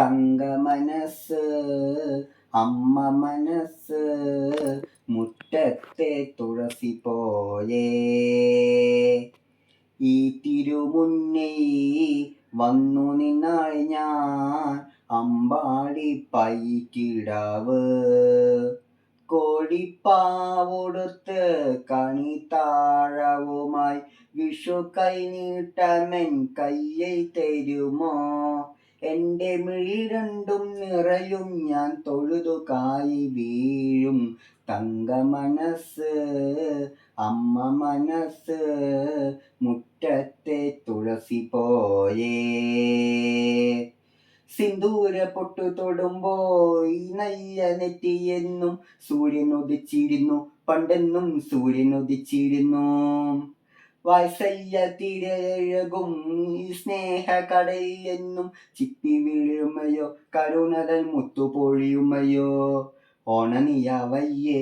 തങ്ക മനസ്സ് അമ്മ മനസ്സ് മുറ്റത്തെ തുളസി പോലെ. ഈ തിരുമുന്നേ വന്നു നിന്നാൾ ഞാൻ അമ്പാടി പൈക്കിടാവ് കോടിപ്പാവൊടുത്ത് കണി താഴവുമായി വിഷു കൈ നീട്ടമൻ കയ്യിൽ തരുമോ? എന്റെ മിഴി രണ്ടും നിറയും ഞാൻ തൊഴുതു കായി വീഴും. തങ്ക മനസ്സ് അമ്മ മനസ്സ് മുറ്റത്തെ തുളസി പോയേ. സിന്ദൂര പൊട്ടു തൊടുമ്പോയി നയ്യ നെറ്റിയെന്നും സൂര്യൻ ഉദിച്ചിരുന്നു. പണ്ടെന്നും സൂര്യൻ ഉദിച്ചിരുന്നു. വാത്സല്യ സ്നേഹകടയെന്നും ചിപ്പി വീഴുമയോ കരുണകൾ മുത്തുപൊഴിയുമയോ. ഓണനിയാവയ്യേ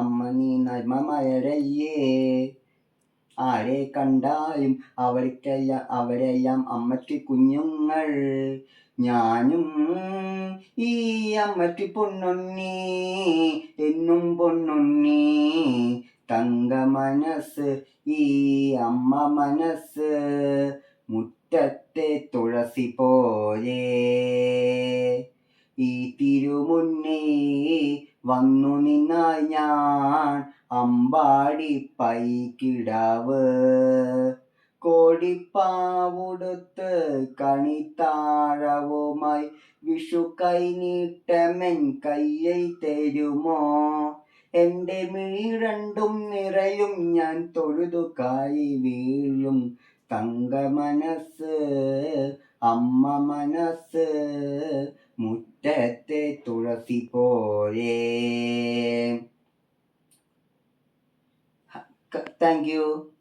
അമ്മ നീ നർമ്മമയരയ്യേ ആരെ കണ്ടാലും അവർക്കെല്ലാം അവരെല്ലാം അമ്മയ്ക്ക് കുഞ്ഞുങ്ങൾ. ഞാനും ഈ അമ്മയ്ക്ക് പൊണ്ണുണ്ണി എന്നും പൊണ്ണുണ്ണി തങ്ക മനസ്സ് ഈ അമ്മ മനസ്സ് മുറ്റത്തെ തുളസി പോലെ. ഈ തിരുമുന്നേ വന്നു നിന്നാൽ ഞാൻ അമ്പാടി പൈക്കിടാവ് കോടിപ്പാവുടുത്ത് കണിത്താഴവുമായി വിഷു കൈ നീട്ടമെൻ കയ്യൈ തരുമോ? എന്റെ മീഴണ്ടും നിറയും ഞാൻ തൊഴുതു കായി വീഴും. തങ്ക മനസ്സ് അമ്മ മനസ്സ് മുറ്റത്തെ തുളസി പോലെ. Thank you